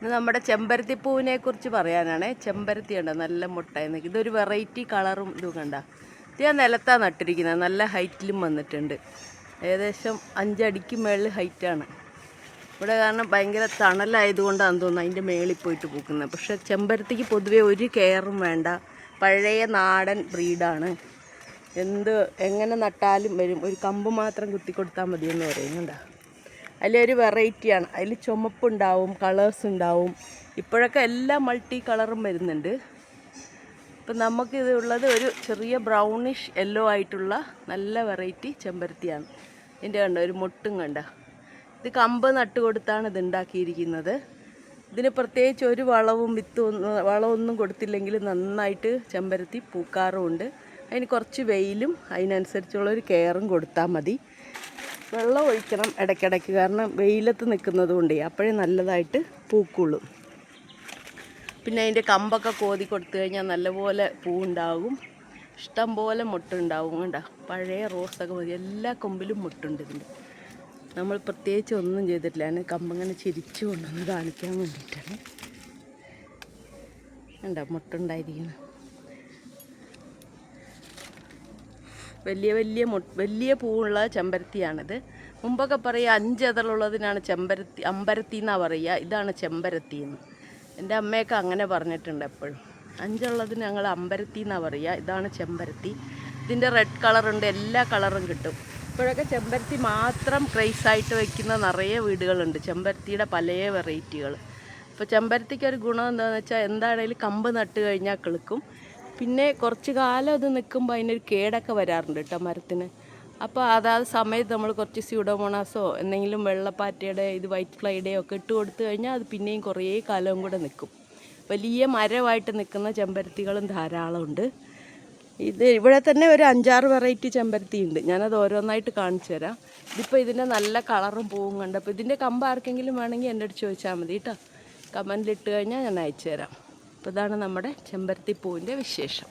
ഇത് നമ്മുടെ ചെമ്പരത്തി പൂവിനെ കുറിച്ച് പറയാനാണ്. ചെമ്പരത്തി ഉണ്ട് നല്ല മുട്ടായി. ഇതൊരു വെറൈറ്റി കളറും ഇതും കണ്ട. ഇത് ഞാൻ നിലത്താണ് നട്ടിരിക്കുന്നത്. നല്ല ഹൈറ്റിലും വന്നിട്ടുണ്ട്. ഏകദേശം അഞ്ചടിക്ക് മേളിൽ ഹൈറ്റാണ് ഇവിടെ കാരണം ഭയങ്കര തണലായതുകൊണ്ടാണെന്ന് തോന്നുന്നു അതിന്റെ മേളിൽ പോയിട്ട് പൂക്കുന്നത്. പക്ഷെ ചെമ്പരത്തിക്ക് പൊതുവേ ഒരു കെയറും വേണ്ട. പഴയ നാടൻ ബ്രീഡാണ്. എന്ത് എങ്ങനെ നട്ടാലും വരും. ഒരു കമ്പ് മാത്രം കുത്തി കൊടുത്താൽ മതിയെന്ന് പറയുന്നുണ്ടോ. അതിലൊരു വെറൈറ്റിയാണ്. അതിൽ ചുമപ്പുണ്ടാവും കളേഴ്സ് ഉണ്ടാവും. ഇപ്പോഴൊക്കെ എല്ലാ മൾട്ടി കളറും വരുന്നുണ്ട്. ഇപ്പം നമുക്കിത് ഉള്ളത് ഒരു ചെറിയ ബ്രൗണിഷ് യെല്ലോ ആയിട്ടുള്ള നല്ല വെറൈറ്റി ചെമ്പരത്തിയാണ്. ഇതിന്റെ കണ്ട ഒരു മുട്ടും കണ്ട. ഇത് കമ്പ് നട്ട് കൊടുത്താണ് ഇത് ഉണ്ടാക്കിയിരിക്കുന്നത്. ഇതിന് പ്രത്യേകിച്ച് ഒരു വളവും വിത്തും വളമൊന്നും കൊടുത്തില്ലെങ്കിൽ നന്നായിട്ട് ചെമ്പരത്തി പൂക്കാറുമുണ്ട്. അതിന് കുറച്ച് വെയിലും അതിനനുസരിച്ചുള്ള ഒരു കെയറും കൊടുത്താൽ മതി. വെള്ളം ഒഴിക്കണം ഇടയ്ക്കിടയ്ക്ക്. കാരണം വെയിലത്ത് നിൽക്കുന്നത് കൊണ്ട് അപ്പോഴേ നല്ലതായിട്ട് പൂക്കുള്ളൂ. പിന്നെ അതിന്റെ കമ്പൊക്കെ കോതി കൊടുത്തു കഴിഞ്ഞാൽ നല്ലപോലെ പൂവുണ്ടാകും. ഇഷ്ടം പോലെ മുട്ടുണ്ടാവും കണ്ട? പഴയ റോസൊക്കെ മതി. എല്ലാ കൊമ്പിലും മുട്ടുണ്ട് ഇതിന്റെ. നമ്മൾ പ്രത്യേകിച്ച് ഒന്നും ചെയ്തിട്ടില്ല. അതിന് കമ്പങ്ങനെ ചിരിച്ചു കൊണ്ടുവന്ന് കാണിക്കാൻ വേണ്ടിയിട്ടാണ്. കണ്ട? മുട്ടുണ്ടായിരിക്കുന്നത് വലിയ വലിയ മു വലിയ പൂവുള്ള ചെമ്പരത്തിയാണിത്. മുമ്പൊക്കെ പറയുക അഞ്ച് ഇതളുള്ളതിനാണ് ചെമ്പരത്തി അമ്പരത്തി എന്നാണ് പറയുക ഇതാണ് ചെമ്പരത്തി എന്ന്. എന്റെ അമ്മയൊക്കെ അങ്ങനെ പറഞ്ഞിട്ടുണ്ട് എപ്പോഴും. അഞ്ചുള്ളതിന് ഞങ്ങൾ അമ്പരത്തി എന്നാണ് പറയുക ഇതാണ് ചെമ്പരത്തി. ഇതിന്റെ റെഡ് കളറുണ്ട്. എല്ലാ കളറും കിട്ടും. ഇപ്പോഴൊക്കെ ചെമ്പരത്തി മാത്രം ക്രൈസായിട്ട് വയ്ക്കുന്ന നിറയെ വീടുകളുണ്ട്. ചെമ്പരത്തിയുടെ പല വെറൈറ്റികൾ. ഇപ്പോൾ ചെമ്പരത്തിക്ക് ഒരു ഗുണം എന്താണെന്ന് വെച്ചാൽ എന്താണെങ്കിലും കമ്പ് നട്ട് കഴിഞ്ഞാൽ കിളുക്കും. പിന്നെ കുറച്ച് കാലം അത് നിൽക്കുമ്പോൾ അതിനൊരു കേടൊക്കെ വരാറുണ്ട് കേട്ടോ മരത്തിന്. അപ്പോൾ അതാത് സമയത്ത് നമ്മൾ കുറച്ച് സ്യൂഡോമോണാസോ എന്തെങ്കിലും വെള്ളപ്പാറ്റയുടെ ഇത് വൈറ്റ് ഫ്ലൈഡേയോ ഒക്കെ ഇട്ട് കൊടുത്തു കഴിഞ്ഞാൽ അത് പിന്നെയും കുറേ കാലവും കൂടെ നിൽക്കും വലിയ മരമായിട്ട് നിൽക്കുന്ന ചെമ്പരത്തികളും ധാരാളമുണ്ട് ഇത് ഇവിടെ തന്നെ ഒരു അഞ്ചാറ് വെറൈറ്റി ചെമ്പരത്തി ഉണ്ട്. ഞാനത് ഓരോന്നായിട്ട് കാണിച്ചു തരാം. ഇതിപ്പോൾ ഇതിന്റെ നല്ല കളറും പൂവും കണ്ട്. അപ്പോൾ ഇതിന്റെ കമ്പ് ആർക്കെങ്കിലും വേണമെങ്കിൽ എന്റെ അടുത്ത് ചോദിച്ചാൽ മതി കേട്ടോ കമന്റിലിട്ട് കഴിഞ്ഞാൽ ഞാൻ അയച്ചു തരാം. അപ്പോൾ ഇതാണ് നമ്മുടെ ചെമ്പരത്തി പൂവിന്റെ വിശേഷം.